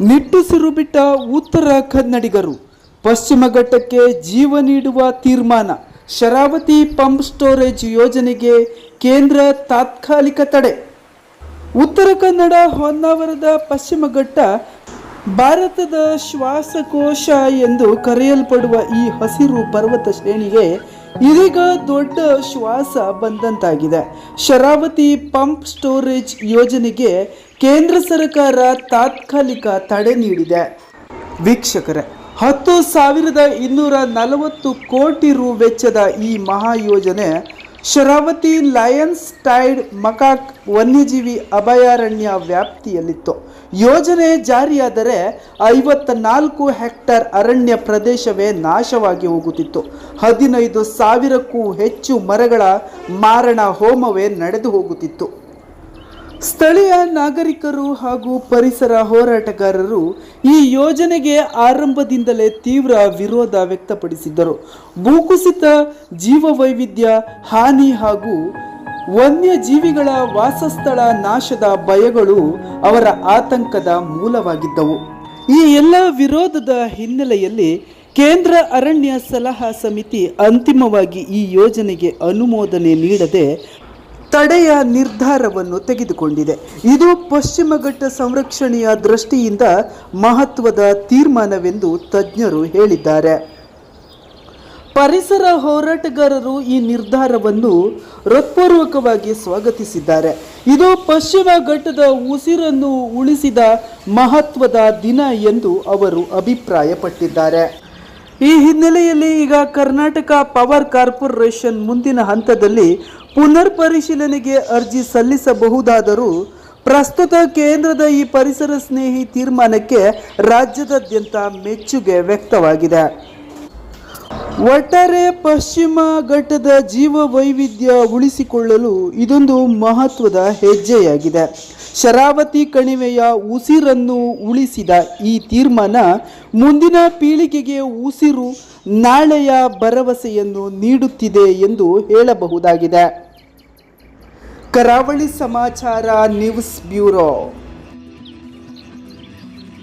ನಿಟ್ಟುಸಿರು ಬಿಟ್ಟ ಉತ್ತರ ಕನ್ನಡಿಗರು ಪಶ್ಚಿಮ ಘಟ್ಟಕ್ಕೆ ಜೀವ ನೀಡುವ ತೀರ್ಮಾನ ಶರಾವತಿ ಪಂಪ್ ಸ್ಟೋರೇಜ್ ಯೋಜನೆಗೆ ಕೇಂದ್ರ ತಾತ್ಕಾಲಿಕ ತಡೆ. ಉತ್ತರ ಕನ್ನಡ ಹೊನ್ನಾವರದ ಪಶ್ಚಿಮ ಘಟ್ಟ ಭಾರತದ ಶ್ವಾಸಕೋಶ ಎಂದು ಕರೆಯಲ್ಪಡುವ ಈ ಹಸಿರು ಪರ್ವತ ಶ್ರೇಣಿಗೆ ಇದೀಗ ದೊಡ್ಡ ಶ್ವಾಸ ಬಂದಂತಾಗಿದೆ. ಶರಾವತಿ ಪಂಪ್ ಸ್ಟೋರೇಜ್ ಯೋಜನೆಗೆ ಕೇಂದ್ರ ಸರ್ಕಾರ ತಾತ್ಕಾಲಿಕ ತಡೆ ನೀಡಿದೆ. ವೀಕ್ಷಕರೇ, ಹತ್ತು ಸಾವಿರದ ಇನ್ನೂರ ನಲವತ್ತು ಕೋಟಿ ರು ವೆಚ್ಚದ ಈ ಮಹಾಯೋಜನೆ ಶರಾವತಿ ಲಯನ್ಸ್ ಟೈಡ್ ಮಕಾಕ್ ವನ್ಯಜೀವಿ ಅಭಯಾರಣ್ಯ ವ್ಯಾಪ್ತಿಯಲ್ಲಿತ್ತು. ಯೋಜನೆ ಜಾರಿಯಾದರೆ ಐವತ್ತ ನಾಲ್ಕು ಹೆಕ್ಟರ್ ಅರಣ್ಯ ಪ್ರದೇಶವೇ ನಾಶವಾಗಿ ಹೋಗುತ್ತಿತ್ತು. ಹದಿನೈದು ಸಾವಿರಕ್ಕೂ ಹೆಚ್ಚು ಮರಗಳ ಮಾರಣ ಹೋಮವೇ ನಡೆದು ಹೋಗುತ್ತಿತ್ತು. ಸ್ಥಳೀಯ ನಾಗರಿಕರು ಹಾಗೂ ಪರಿಸರ ಹೋರಾಟಗಾರರು ಈ ಯೋಜನೆಗೆ ಆರಂಭದಿಂದಲೇ ತೀವ್ರ ವಿರೋಧ ವ್ಯಕ್ತಪಡಿಸಿದ್ದರು. ಭೂಕುಸಿತ, ಜೀವವೈವಿಧ್ಯ, ಹಾನಿ ಹಾಗೂ ವನ್ಯಜೀವಿಗಳ ವಾಸಸ್ಥಳ ನಾಶದ ಭಯಗಳು ಅವರ ಆತಂಕದ ಮೂಲವಾಗಿದ್ದವು. ಈ ಎಲ್ಲ ವಿರೋಧದ ಹಿನ್ನೆಲೆಯಲ್ಲಿ ಕೇಂದ್ರ ಅರಣ್ಯ ಸಲಹಾ ಸಮಿತಿ ಅಂತಿಮವಾಗಿ ಈ ಯೋಜನೆಗೆ ಅನುಮೋದನೆ ನೀಡದೆ ತಡೆಯ ನಿರ್ಧಾರವನ್ನು ತೆಗೆದುಕೊಂಡಿದೆ. ಇದು ಪಶ್ಚಿಮ ಘಟ್ಟ ಸಂರಕ್ಷಣೆಯ ದೃಷ್ಟಿಯಿಂದ ಮಹತ್ವದ ತೀರ್ಮಾನವೆಂದು ತಜ್ಞರು ಹೇಳಿದ್ದಾರೆ. ಪರಿಸರ ಹೋರಾಟಗಾರರು ಈ ನಿರ್ಧಾರವನ್ನು ಹೃತ್ಪೂರ್ವಕವಾಗಿ ಸ್ವಾಗತಿಸಿದ್ದಾರೆ. ಇದು ಪಶ್ಚಿಮ ಘಟ್ಟದ ಉಸಿರನ್ನು ಉಳಿಸಿದ ಮಹತ್ವದ ದಿನ ಎಂದು ಅವರು ಅಭಿಪ್ರಾಯಪಟ್ಟಿದ್ದಾರೆ. ಈ ಹಿನ್ನೆಲೆಯಲ್ಲಿ ಈಗ ಕರ್ನಾಟಕ ಪವರ್ ಕಾರ್ಪೊರೇಷನ್ ಮುಂದಿನ ಹಂತದಲ್ಲಿ ಪುನರ್ ಪರಿಶೀಲನೆಗೆ ಅರ್ಜಿ ಸಲ್ಲಿಸಬಹುದಾದರೂ ಪ್ರಸ್ತುತ ಕೇಂದ್ರದ ಈ ಪರಿಸರ ಸ್ನೇಹಿ ತೀರ್ಮಾನಕ್ಕೆ ರಾಜ್ಯದಾದ್ಯಂತ ಮೆಚ್ಚುಗೆ ವ್ಯಕ್ತವಾಗಿದೆ. ಒಟ್ಟಾರೆ ಪಶ್ಚಿಮ ಘಟ್ಟದ ಜೀವ ವೈವಿಧ್ಯ ಉಳಿಸಿಕೊಳ್ಳಲು ಇದೊಂದು ಮಹತ್ವದ ಹೆಜ್ಜೆಯಾಗಿದೆ. ಶರಾವತಿ ಕಣಿವೆಯ ಉಸಿರನ್ನು ಉಳಿಸಿದ ಈ ತೀರ್ಮಾನ ಮುಂದಿನ ಪೀಳಿಗೆಗೆ ಉಸಿರು, ನಾಳೆಯ ಭರವಸೆಯನ್ನು ನೀಡುತ್ತಿದೆ ಎಂದು ಹೇಳಬಹುದಾಗಿದೆ. ಕರಾವಳಿ ಸಮಾಚಾರ ನ್ಯೂಸ್ ಬ್ಯೂರೋ